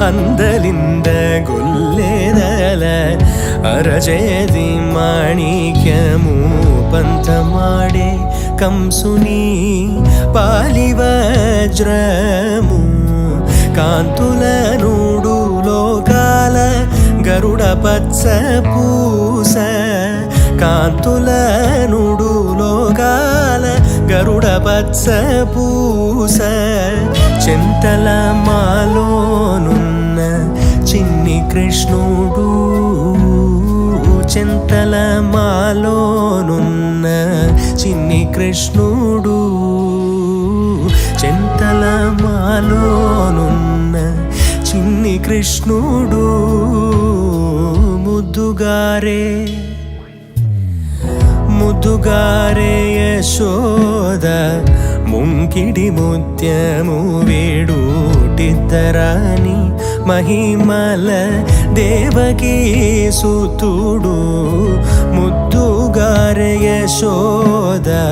అందలిಂದ గొల్లెదల అరచేది మాణిక్యము పంత మాడే కంసుని పాలి వజ్రము కాంతుల నూడు లోకాల గరుడ పచ్చ పూస కాంతుల నుడు లోకాల గరుడ పచ్చ పూస చింతల మాలోనున్న చిన్ని కృష్ణుడు చింతల మాలోనున్న చిన్ని కృష్ణుడు చింతల మాలోనున్న చిన్ని కృష్ణుడు ముద్దుగారే ముద్దుగారే యశోద ముంకిడి ముత్యము వేడుటిద్దరాని మహిమల దేవకీసుతుడు ముద్దుగారయ ముద్దుగారే